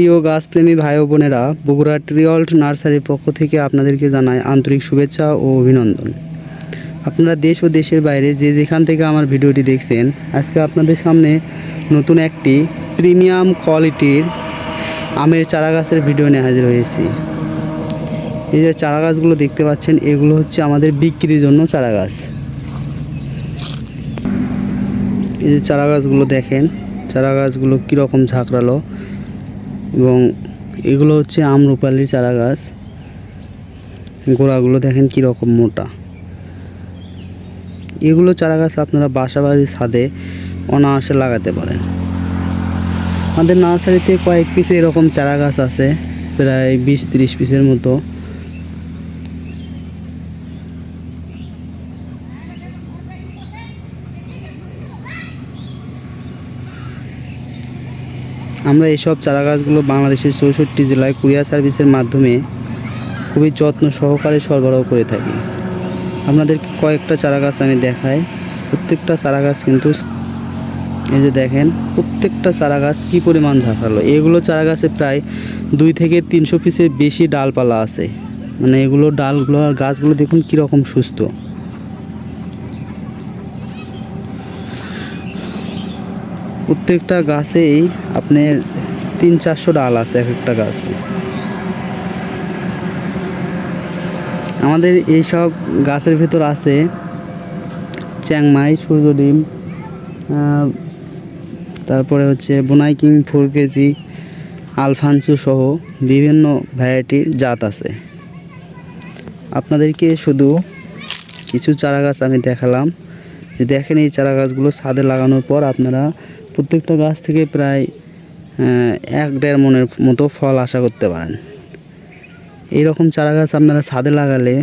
প্রিয় গাছপ্রেমী ভাই বোনেরা, বগুড়া ট্রিয়ল্ট নার্সারির পক্ষ থেকে আপনাদেরকে জানাই আন্তরিক শুভেচ্ছা ও অভিনন্দন। আপনারা দেশ ও দেশের বাইরে যে যেখান থেকে আমার ভিডিওটি দেখছেন, আজকে আপনাদের সামনে নতুন একটি প্রিমিয়াম কোয়ালিটির আমের চারা গাছের ভিডিও নিয়ে হাজির হয়েছি। এই যে চারা গাছগুলো দেখতে পাচ্ছেন, এগুলো হচ্ছে আমাদের বিক্রির জন্য চারা গাছ এই যে চারা গাছগুলো দেখেন চারা গাছগুলো কীরকম ঝাঁকড়ালো। এবং এগুলো হচ্ছে আমরুপালি চারা গাছ গোড়াগুলো দেখেন কীরকম মোটা। এগুলো চারা গাছ আপনারা বাসা বাড়ির ছাদে অনায়াসে লাগাতে পারেন। আমাদের নার্সারিতে কয়েক পিস এরকম চারা গাছ আছে, প্রায় বিশ ত্রিশ পিসের মতো। আমরা এইসব চারা গাছগুলো বাংলাদেশের চৌষট্টি জেলায় কুরিয়ার সার্ভিসের মাধ্যমে খুবই যত্ন সহকারে সরবরাহ করে থাকি। আপনাদের কয়েকটা চারা গাছ আমি দেখাই। প্রত্যেকটা চারা গাছ কিন্তু এই যে দেখেন, প্রত্যেকটা চারা গাছ কী পরিমাণ ঝাঁকালো। এগুলো চারা গাছে প্রায় দুই থেকে তিনশো পিসের বেশি ডালপালা আছে। মানে এগুলো ডালগুলো আর গাছগুলো দেখুন কীরকম সুস্থ। প্রত্যেকটা গাছেই আপনার তিন চারশো ডাল আছে এক একটা গাছে। আমাদের এইসব গাছের ভিতর আছে চ্যাংমাই সূর্য ডিম তারপরে হচ্ছে বোনাই কিং, ফোর কেজি, আলফানসু সহ বিভিন্ন ভ্যারাইটির জাত আছে। আপনাদেরকে শুধু কিছু চারা গাছ আমি দেখালাম। দেখেন এই চারা গাছগুলো ছাদে লাগানোর পর আপনারা প্রত্যেকটা গাছ থেকে প্রায় এক দেড় মনের মতো ফল আশা করতে পারেন। এই রকম চারা গাছ আপনারা ছাদে লাগালে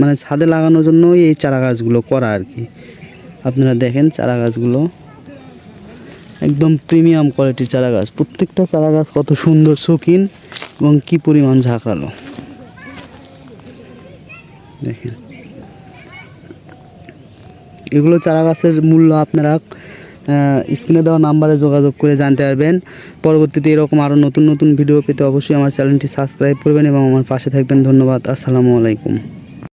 মানে ছাদে লাগানোর জন্যই এই চারা গাছগুলো করা আর কি। আপনারা দেখেন চারা গাছগুলো একদম প্রিমিয়াম কোয়ালিটির চারা গাছ প্রত্যেকটা চারা গাছ কত সুন্দর শৌখিন এবং কী পরিমাণ ঝাঁকড়ালো। দেখেন। এগুলো চারা গাছের মূল্য আপনারা স্ক্রিনে দেওয়া নাম্বারে যোগাযোগ করে জানতে পারবেন। পরবর্তীতে এরকম আরও নতুন নতুন ভিডিও পেতে অবশ্যই আমার চ্যানেলটি সাবস্ক্রাইব করবেন এবং আমার পাশে থাকবেন। ধন্যবাদ। আসসালামু আলাইকুম।